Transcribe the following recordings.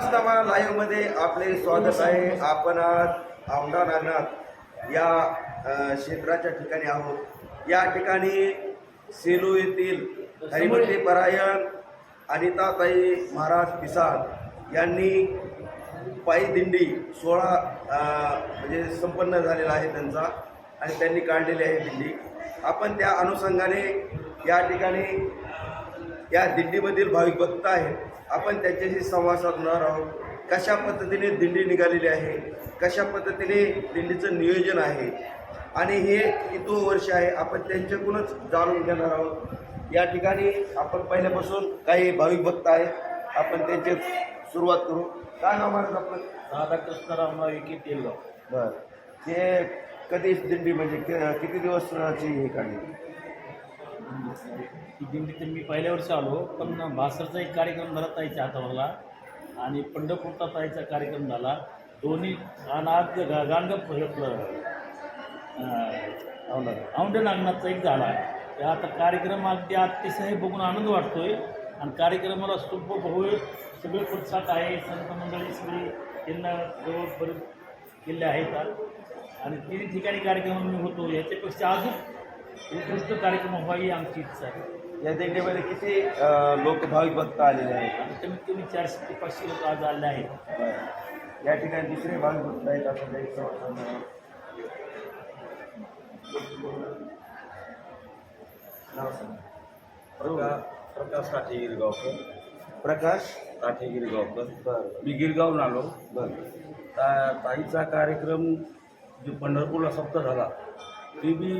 वास्तवा live लाईव्हमध्ये आपले स्वागत आहे. आपण आज औंढा नागनाथ या क्षेत्राच्या ठिकाणी आहोत. या ठिकाणी सेलू येथील हरिभक्ती परायण अनिताताई महाराज पिसाळ यांनी पायी दिंडी सोळा म्हणजे संपन्न झालेला आहे त्यांचा आणि त्यांनी काढलेली आहे दिंडी. आपण त्या अनुषंगाने या ठिकाणी या दिंडीमधील भाविक भक्त आहेत. आपण त्यांच्याशी संवाद साधणार आहोत. कशा पद्धतीने दिंडी निघालेली आहे? कशा पद्धतीने दिंडीचं नियोजन आहे? आणि हे किती वर्ष आहे आपण त्यांच्याकडूनच जाणून घेणार आहोत. या ठिकाणी आपण पहिल्यापासून काही भाविक भक्त आहेत. आपण त्यांची सुरुवात करू. काय नाव महाराज आपलं? राधाकृष्णराव विकी तेलगाव. बरं. ते कधी दिंडी म्हणजे किती दिवसची हे काढली? ती दिंडीत मी पहिल्या वर्षी आलो पण भासरचा एक कार्यक्रम झाला ताईच्या हातावरला आणि पंढरपूरचा ताईचा कार्यक्रम झाला. दोन्ही अनाथ आज गा- गाणगाप आपलं औंढा नागनाथचा एक झाला. तर आता कार्यक्रम अगदी अतिशय बघून आनंद वाटतोय. आणि कार्यक्रमाला सुप भव्य सगळे प्रतिसाद आहे. संत मंडळी सगळी त्यांना जवळपर्यंत केले आहेत. आणि तिन्ही ठिकाणी कार्यक्रम मी होतो. याच्यापेक्षा अजून उत्कृष्ट कार्यक्रम व्हावी आमची इच्छा आहे. या दिंडीमध्ये किती लोक भाविक भक्त आलेले आहेत? आणि कमीत कमी चारशे ते पाचशे लोक आज आले आहेत. या ठिकाणी दुसरे भाविक भक्त आहेत. नाव सांगा. प्रकाश प्रकाश काठे गिरगावकर. प्रकाश? काठे गिरगावकर. बरं. मी गिरगावून आलो. बरं. ता ताईचा कार्यक्रम जो पंढरपूरला सप्त झाला ते बी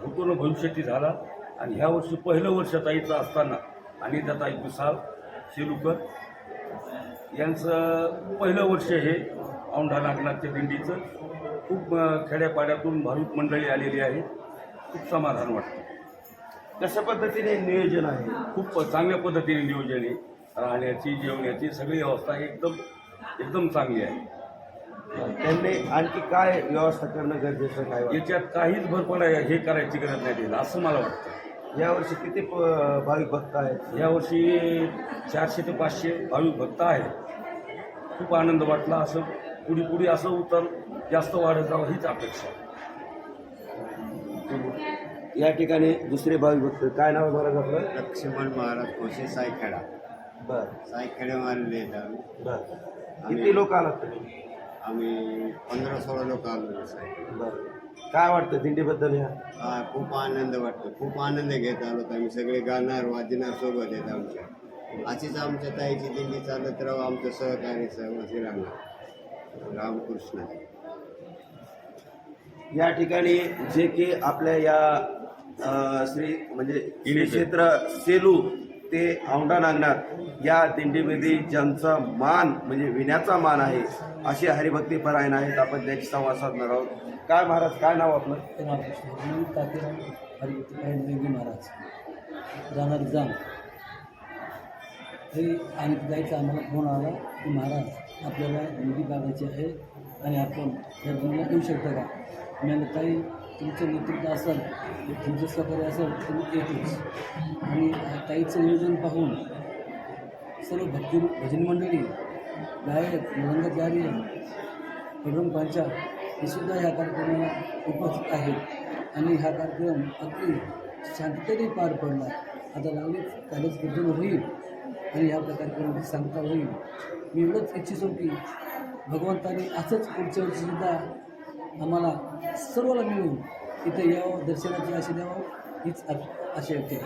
भूतून भविष्याती झाला. आणि ह्या वर्षी पहिलं वर्ष ताईचं असताना आणि त्या ताई विशाल शेलुकर यांचं पहिलं वर्ष हे औंढा नागनाथच्या दिंडीचं खूप खेड्यापाड्यातून भाविक मंडळी आलेली आहे. खूप समाधान वाटतं. कशा पद्धतीने नियोजन आहे? खूप चांगल्या पद्धतीने नियोजन आहे. राहण्याची जेवण्याची सगळी व्यवस्था एकदम एकदम चांगली आहे. त्यांनी आणखी काय व्यवस्था करणं गरजेचं काय? याच्यात काहीच भरपण हे करायची गरज नाही असं मला वाटतं. यावर्षी किती प- भाविक भक्त आहेत? यावर्षी चारशे ते पाचशे भाविक भक्त आहेत. खूप आनंद वाटला. असं पुढे पुढे असं उतर जास्त वाढत जावं हीच अपेक्षा आहे. या ठिकाणी दुसरे भाविक भक्त काय नाव आहे महाराज आपलं? लक्ष्मण महाराज कोशे सायखेडा. बरं. सायखेडे आम्ही बरं. किती लोक आलात तुम्ही? आम्ही पंधरा सोळा लोक आलो सायखेडा. बरं. काय वाटतं दिंडीबद्दल ह्या? हा खूप आनंद वाटतो. खूप आनंद घेत आलो आम्ही. सगळे गाणार वाजणार सोबत आहेत आमच्या. अशीच आमच्या ताईची दिंडी चालत राहू. आमचं सहकार्य सहवासी राहणार. रामकृष्ण या ठिकाणी जे की आपल्या या अ, श्री म्हणजे श्री क्षेत्र सेलू ते औंढा नागनाथ या दिंडीमध्ये ज्यांचा मान म्हणजे विण्याचा मान आहे असे हरिभक्ती परायण आहेत. आपण त्याची संवाद साधणार आहोत. काय महाराज काय नाव आपलं? रामकृष्ण मी तातेराव महाराज. राहणार जाम हे आणि जायचं आम्हाला फोन आला की महाराज आपल्याला निधी काढायची आहे आणि आपण या गुन्ह्यात देऊ शकता का? म्हणजे काही ताई तुमचं नेतृत्व असेल तुमचं सहकार्य असेल तुम्ही येतोच. आणि ताईचं नियोजन पाहून सर्व भक्ती भजन मंडळी गायक मृदंगाचार्य बजरंग पांचा हे सुद्धा ह्या कार्यक्रमाला उपस्थित आहेत. आणि हा कार्यक्रम अगदी शांततेने पार पडला आता लागलीच कालच गर्जन होईल आणि ह्या कार्यक्रमाची सांगता होईल. मी एवढंच इच्छितो की भगवंताने असंच पुढच्या वर्षी सुद्धा आम्हाला सर्वाला मिळून इथे यावं दर्शनाची आशा द्यावं हीच आशा आहे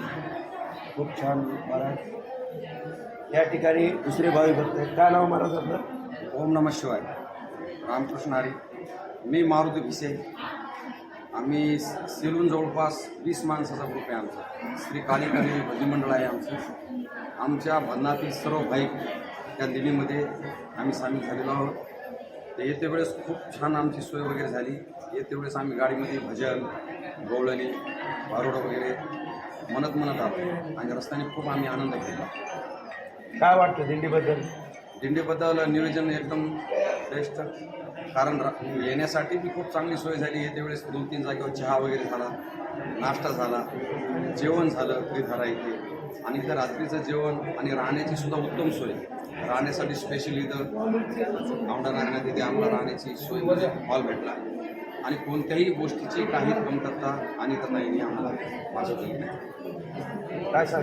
खूप छान महाराज. या ठिकाणी दुसरे भाविक भक्त आहेत. काय नाव महाराज आपलं? ओम नम शिवाय. रामकृष्ण हरी. मी मारुती भिसे. आम्ही सेलून जवळपास वीस माणसाचा ग्रुप आहे आमचा. श्री कालिकाली भजनी मंडळ आहे आमचं. आमच्या भजनातील सर्व बाईक त्या दिल्लीमध्ये आम्ही सामील झालेलो आहोत. तर येते वेळेस खूप छान आमची सोय वगैरे झाली. येते वेळेस आम्ही गाडीमध्ये भजन गवळणी भारोडं वगैरे म्हणत म्हणत आलो. आणि रस्त्याने खूप आम्ही आनंद घेतला. काय वाटतं दिंडीबद्दल? दिंडीबद्दल नियोजन एकदम बेस्ट कारण रा- येण्यासाठी ती खूप चांगली सोय झाली. येते वेळेस दोन तीन जागेवर चहा वगैरे झाला नाश्ता झाला जेवण झालं घरी झाला इथे. आणि इथं रात्रीचं जेवण आणि राहण्याची सुद्धा उत्तम सोय. राहण्यासाठी स्पेशल इथं औंढा नागनाथ इथे आम्हाला राहण्याची सोय म्हणजे हॉल भेटला. आणि कोणत्याही गोष्टीची काही कमतरता आणि ताईंनी आम्हाला भासवली नाही. काय सांग